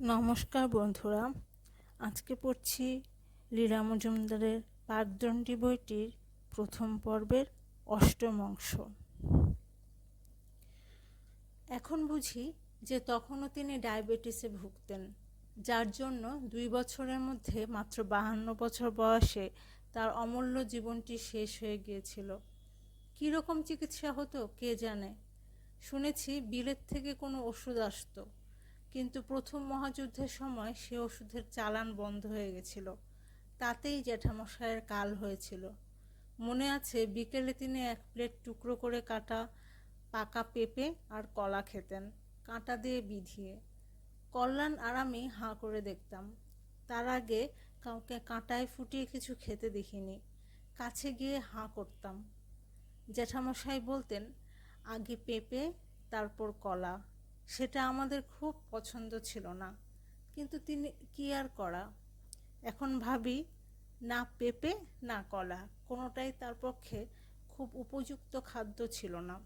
নমস্কার বন্ধুরা, আজকে পড়ছি লীলা মজুমদারের পাকদণ্ডী বইটির প্রথম পর্বের অষ্টম অংশ। এখন বুঝি যে তখনও তিনি ডায়াবেটিসে ভুগতেন, যার জন্য দুই বছরের মধ্যে মাত্র বাহান্ন বছর বয়সে তার অমূল্য জীবনটি শেষ হয়ে গিয়েছিল। কীরকম চিকিৎসা হতো কে জানে? শুনেছি বিলেত থেকে কোনো ওষুধ আসতো। কিন্তু প্রথম মহাযুদ্ধের সময় সে ওষুধের চালান বন্ধ হয়ে গেছিল। তাতেই জ্যাঠামশায়ের কাল হয়েছিল। মনে আছে, বিকেলে তিনি এক প্লেট টুকরো করে কাটা পাকা পেঁপে আর কলা খেতেন, কাঁটা দিয়ে বিধিয়ে। কল্যাণ আর আমি হাঁ করে দেখতাম। তার আগে কাউকে কাঁটায় ফুটিয়ে কিছু খেতে দেখিনি। কাছে গিয়ে হাঁ করতাম। জ্যাঠামশাই বলতেন, আগে পেঁপে, তারপর কলা। সেটা আমাদের খুব পছন্দ ছিল না। কিন্তু তিনি কি আর করা? এখন ভাবি, না পেঁপে, না কলা, কোনোটাই তার পক্ষে খুব উপযুক্ত খাদ্য ছিল না।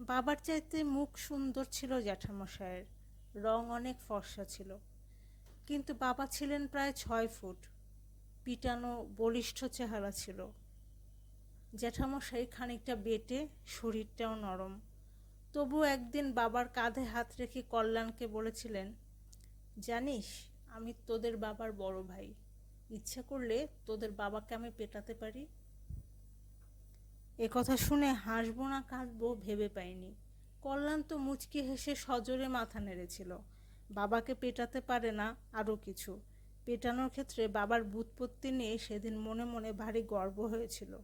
বাবার চাইতে মুখ সুন্দর ছিল জ্যাঠামশায়ের রং অনেক ফর্সা ছিল। কিন্তু বাবা ছিলেন প্রায় ছয় ফুট, পিটানো, বলিষ্ঠ চেহারা ছিল। জ্যাঠামশাই খানিকটা বেটে, শরীরটাও নরম। তবু একদিন বাবার কাঁধে হাত রেখে কল্যাণকে বলেছিলেন, জানিস, আমি তোদের বাবার বড় ভাই। ইচ্ছা করলে তোদের বাবাকে আমি পেটাতে পারি? এ কথা শুনে হাসবো না কাঁদবো ভেবে পাইনি। কল্যাণ তো মুচকি হেসে সজোরে মাথা নেড়েছিল। বাবাকে পেটাতে পারে না আরও কিছু। পেটানোর ক্ষেত্রে বাবার বুৎপত্তি নিয়ে সেদিন মনে মনে ভারী গর্ব হয়েছিল।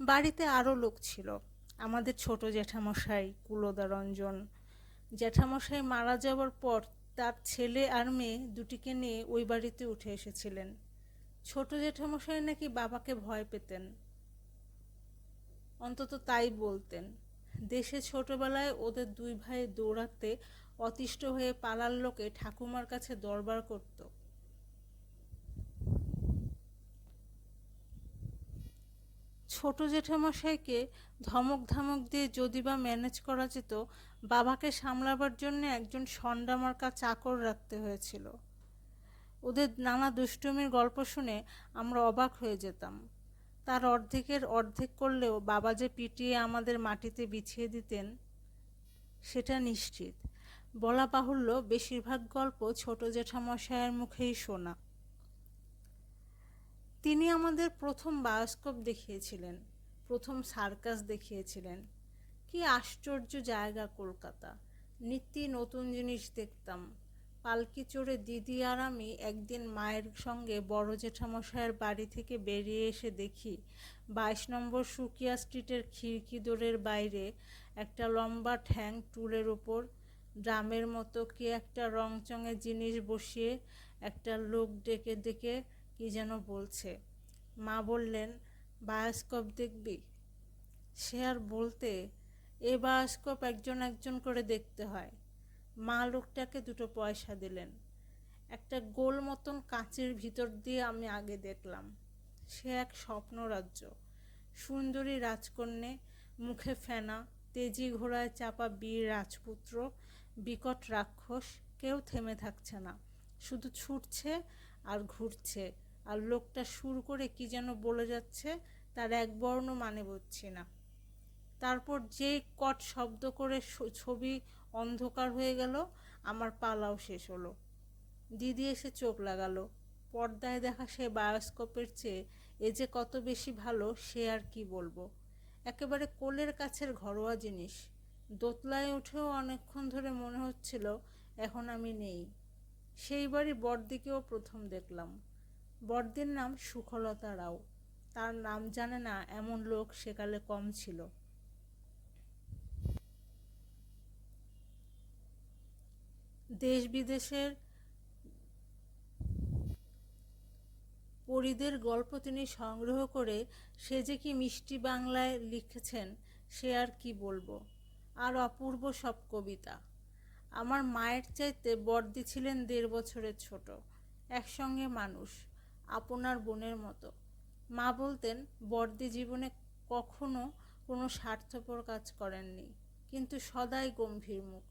বাড়িতে আরও লোক ছিল। আমাদের ছোট জ্যাঠামশাই কুলদা রঞ্জন জ্যাঠামশাই মারা যাওয়ার পর তার ছেলে আর মেয়ে দুটিকে নিয়ে ওই বাড়িতে উঠে এসেছিলেন। ছোট জ্যাঠামশাই নাকি বাবাকে ভয় পেতেন। অন্তত তাই বলতেন। দেশে ছোটবেলায় ওদের দুই ভাই দৌড়াতে অতিষ্ঠ হয়ে পালার লোকে ঠাকুমার কাছে দরবার করতো। ছোট জেঠামশাইকে ধমক ধমক দিয়ে যদি বা ম্যানেজ করা যেত, বাবাকে সামলাবার জন্য একজন সন্ডামার্কা চাকর রাখতে হয়েছিল। ওদের নানা দুষ্টুমির গল্প শুনে আমরা অবাক হয়ে যেতাম। তার অর্ধেকের অর্ধেক করলেও বাবা যে পিটিয়ে আমাদের মাটিতে বিছিয়ে দিতেন, সেটা নিশ্চিত। বলা বাহুল্য, বেশিরভাগ গল্প ছোট জেঠামশায়ের মুখেই শোনা। তিনি আমাদের প্রথম বায়োস্কোপ দেখিয়েছিলেন, প্রথম সার্কাস দেখিয়েছিলেন। কি আশ্চর্য জায়গা কলকাতা। নিত্যি নতুন জিনিস দেখতাম। পালকি চড়ে দিদি আর আমি একদিন মায়ের সঙ্গে বড় জেঠামশায়ের বাড়ি থেকে বেরিয়ে এসে দেখি, বাইশ নম্বর সুকিয়া স্ট্রিটের খিড়কি দোরের বাইরে একটা লম্বা ঠ্যাং টুলের ওপর, ড্রামের মতো কি একটা রংচঙে জিনিস বসিয়ে একটা লোক ডেকে ডেকে কি যেন বলছে। মা বললেন, বায়োস্কোপ দেখবি? সে আর বলতে, এ বায়োস্কোপ একজন একজন করে দেখতে হয়। মা লোকটাকে দুটো পয়সা দিলেন। একটা গোল মতন কাঁচের ভিতর দিয়ে আমি আগে দেখলাম। সে এক স্বপ্ন রাজ্য সুন্দরী রাজকন্যে, মুখে ফেনা, তেজি ঘোড়ায় চাপা বীর রাজপুত্র, বিকট রাক্ষস, কেউ থেমে থাকছে না। শুধু ছুটছে আর ঘুরছে। আর লোকটা সুর করে কি যেন বলে যাচ্ছে, তার এক বর্ণ মানে বুঝছি না। তারপর যে কট শব্দ করে ছবি অন্ধকার হয়ে গেল, আমার পালাও শেষ হলো। দিদি এসে চোখ লাগালো। পর্দায় দেখা সে বায়োস্কোপের চেয়ে এ যে কত বেশি ভালো, সে আর কি বলব? একেবারে কোলের কাছের ঘরোয়া জিনিস। দোতলায় উঠেও অনেকক্ষণ ধরে মনে হচ্ছিল, এখন আমি নেই। সেই বাড়ি বড়দিকেও প্রথম দেখলাম। বড়দির নাম সুখলতা রাও। তার নাম জানে না এমন লোক সেকালে কম ছিল। দেশ বিদেশের পরিদের গল্প তিনি সংগ্রহ করে সে যে কি মিষ্টি বাংলায় লিখেছেন, সে আর কি বলব? আর অপূর্ব সব কবিতা। আমার মায়ের চাইতে বর্দি ছিলেন দেড় বছরের ছোট, একসঙ্গে মানুষ। আপনার বোনের মতো। মা বলতেন, বর্দি জীবনে কখনো কোনো স্বার্থপর কাজ করেননি, কিন্তু সদাই গম্ভীর মুখ।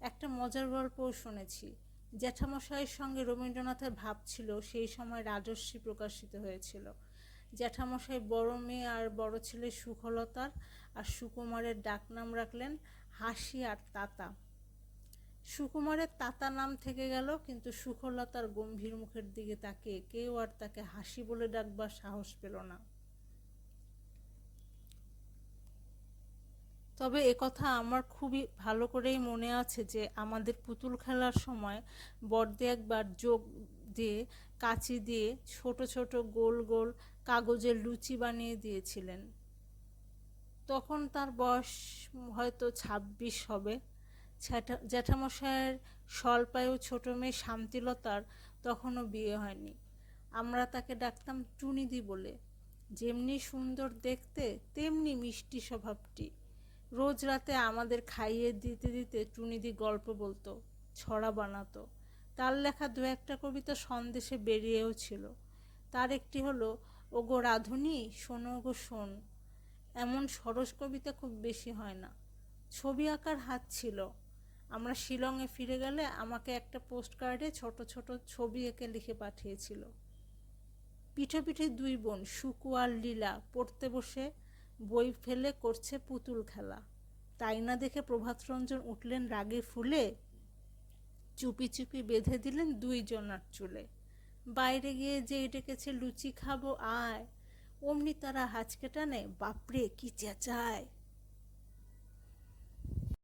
একটা মজার গল্পও শুনেছি। জ্যাঠামশাইয়ের সঙ্গে রবীন্দ্রনাথের ভাব ছিল, সেই সময় রাজস্বী প্রকাশিত হয়েছিল। জ্যাঠামশাই বড় মেয়ে আর বড় ছেলে সুখলতার আর সুকুমারের ডাকনাম রাখলেন হাসি আর তাতা। সুকুমারের তাতা নাম থেকে গেল, কিন্তু সুখলতার গম্ভীর মুখের দিকে তাকিয়ে কেউ আর তাকে হাসি বলে ডাকবার সাহস পেল না। তবে একথা আমার খুবই ভালো করেই মনে আছে যে, আমাদের পুতুল খেলার সময় বড়দে একবার যোগ দিয়ে, কাঁচি দিয়ে ছোট ছোট গোল গোল কাগজের লুচি বানিয়ে দিয়েছিলেন। তখন তার বয়স হয়তো ছাব্বিশ হবে। জ্যাঠামশায়ের স্বল্পায়ু ছোট মেয়ে শান্তিলতার তখনও বিয়ে হয়নি। আমরা তাকে ডাকতাম টুনিদি বলে। যেমনি সুন্দর দেখতে, তেমনি মিষ্টি স্বভাবটি। রোজ রাতে আমাদের খাইয়ে দিতে দিতে টুনিদি গল্প বলতো, ছড়া বানাতো। তার লেখা দু একটা কবিতা সন্দেশে বেরিয়েও ছিল। তার একটি হলো, ওগো রাধুনি, শোনো গো শোন। এমন সরস কবিতা খুব বেশি হয় না। ছবি আঁকার হাত ছিল। আমরা শিলংয়ে ফিরে গেলে আমাকে একটা পোস্ট কার্ডে ছোট ছোট ছবি এঁকে লিখে পাঠিয়েছিল। পিঠে পিঠে দুই বোন সুকু আর লীলা পড়তে বসে বই ফেলে করছে পুতুল খেলা। তাই না দেখে প্রভাতরঞ্জন উঠলেন রাগে ফুলে, চুপি চুপি বেঁধে দিলেন দুইজনার চুলে। বাইরে গিয়ে যে ডেকেছে, লুচি খাব, আয়। অমনি তারা হাঁচকে টানে, বাপরে, কি চেঁচায়?